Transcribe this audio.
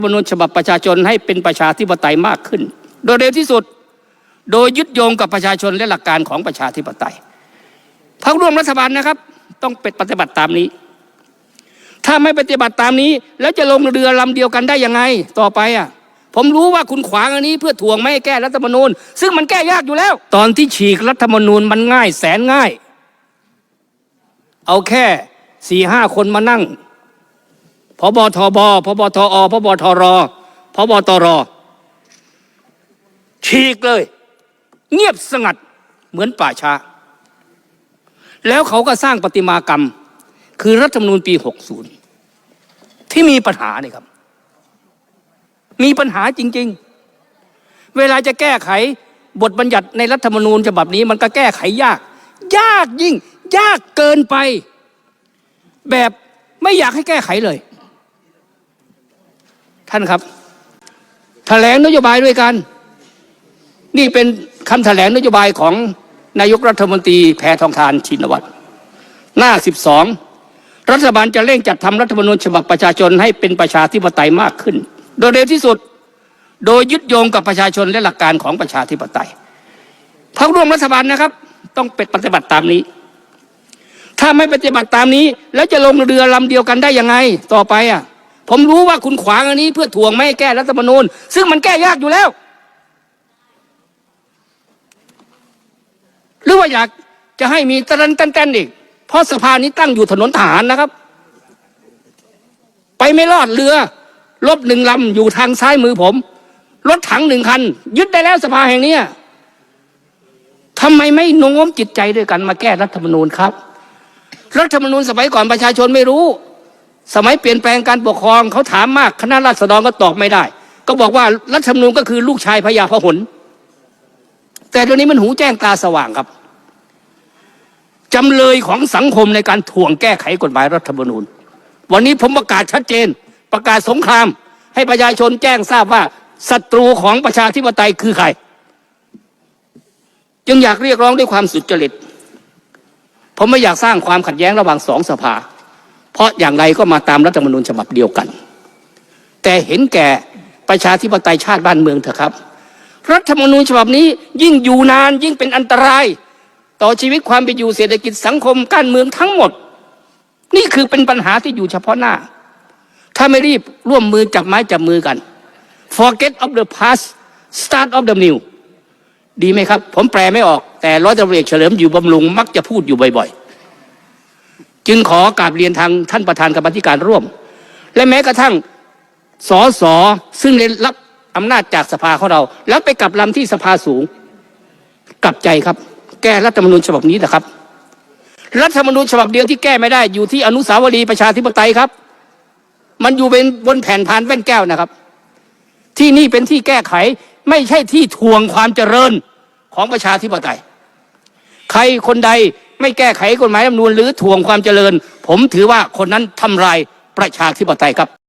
รรรรมนูญฉบับประชาชนให้เป็นประชาธิปไตยมากขึ้น โดยเร็วที่สุดโดยยึดโยงกับประชาชนและหลักการของประชาธิปไตยพรรคร่วมรัฐบาลนะครับ ต้องเป็นปฏิบัติตามนี้ ถ้าไม่ปฏิบัติตามนี้ แล้วจะลงเรือลำเดียวกันได้ยังไงต่อไปอะผมรู้ว่าคุณขวางอันนี้เพื่อถ่วงไม่ให้แก้รัฐธรรมนูญ ซึ่งมันแก้ยากอยู่แล้ว ตอนที่ฉีกรัฐธรรมนูญมันง่ายแสนง่าย เอาแค่สี่ห้าคนมานั่ง พบทบพบทอพบทรพบตรฉีกเลย เงียบสงัดเหมือนป่าช้า แล้วเขาก็สร้างประติมากรรม คือรัฐธรรมนูญปี 60 ที่มีปัญหานี่ครับ มีปัญหาจริง ๆ เวลาจะแก้ไขบทบัญญัติในรัฐธรรมนูญฉบับนี้มันก็แก้ไขยาก ยากยิ่ง ยากเกินไป แบบไม่อยากให้แก้ไขเลย ท่านครับแถลงนโยบายด้วยกัน นี่เป็นคำแถลงนโยบายของนายกรัฐมนตรีแพทองทานชินวัตรหน้า 12 รัฐบาลจะเร่งจัดทำรัฐธรรมนูญฉบับประชาชนให้เป็นประชาธิปไตยมากขึ้น โดยเร็วที่สุดโดยยึดโยงกับประชาชนและหลักการของประชาธิปไตยพรรคร่วมรัฐบาลนะครับ ต้องเป็นปฏิบัติตามนี้ ถ้าไม่ปฏิบัติตามนี้ แล้วจะลงเรือลำเดียวกันได้ยังไงต่อไปอะ ผมรู้ว่าคุณขวางอันนี้เพื่อถ่วงไม่ให้แก้รัฐธรรมนูญ ซึ่งมันแก้ยากอยู่แล้ว หรือว่าอยากจะให้มีตะรันตันแตนอีก เพราะสะพานี้ตั้งอยู่ถนนทหารนะครับ ไปไม่รอดเรือลบหนึ่งลำอยู่ทางซ้ายมือผม รถถังหนึ่งคัน ยึดได้แล้วสภาแห่งนี้ทำไมไม่โน้มจิตใจด้วยกันมาแก้รัฐธรรมนูญครับ รัฐธรรมนูญสมัยก่อนประชาชนไม่รู้ สมัยเปลี่ยนแปลงการปกครองเขาถามมากคณะราษฎรก็ตอบไม่ได้ ก็บอกว่ารัฐธรรมนูญก็คือลูกชายพญาพหลแต่เดี๋ยวนี้มันหูแจ้งตาสว่างครับจำเลยของสังคมในการถ่วงแก้ไขกฎหมายรัฐธรรมนูญ วันนี้ผมประกาศชัดเจน ประกาศสงคราม ให้ประชาชนแจ้งทราบว่าศัตรูของประชาธิปไตยคือใคร จึงอยากเรียกร้องด้วยความสุจริต ผมไม่อยากสร้างความขัดแย้งระหว่างสองสภา เพราะอย่างไรก็มาตามรัฐธรรมนูญฉบับเดียวกัน แต่เห็นแก่ประชาธิปไตยชาติบ้านเมืองเถอะครับ รัฐธรรมนูญฉบับนี้ยิ่งอยู่นานยิ่งเป็นอันตราย ต่อชีวิตความเป็นอยู่เศรษฐกิจสังคมการเมืองทั้งหมด นี่คือเป็นปัญหาที่อยู่เฉพาะหน้า ถ้าไม่รีบร่วมมือจับไม้จับมือกัน forget of the past start of the new ดีไหมครับ ผมแปลไม่ออกแต่ร้อยตำรวจเฉลิมอยู่บำรุงมักจะพูดอยู่บ่อยๆ จึงขอกราบเรียนทางท่านประธานกรรมธิการร่วม และแม้กระทั่งสอสอซึ่งได้รับอำนาจจากสภาของเรา แล้วไปกลับลำที่สภาสูง กลับใจครับ แก้รัฐธรรมนูญฉบับนี้นะครับ รัฐธรรมนูญฉบับเดียวที่แก้ไม่ได้อยู่ที่อนุสาวรีย์ประชาธิปไตยครับ มันอยู่เป็นบนแผ่นพานแว่นแก้วนะครับ ที่นี่เป็นที่แก้ไขไม่ใช่ที่ทวงความเจริญของประชาธิปไตย ใครคนใด ไม่แก้ไขกฎหมายรัฐมนูลหรือทวงความเจริญ ผมถือว่าคนนั้นทำลายประชาธิปไตยครับ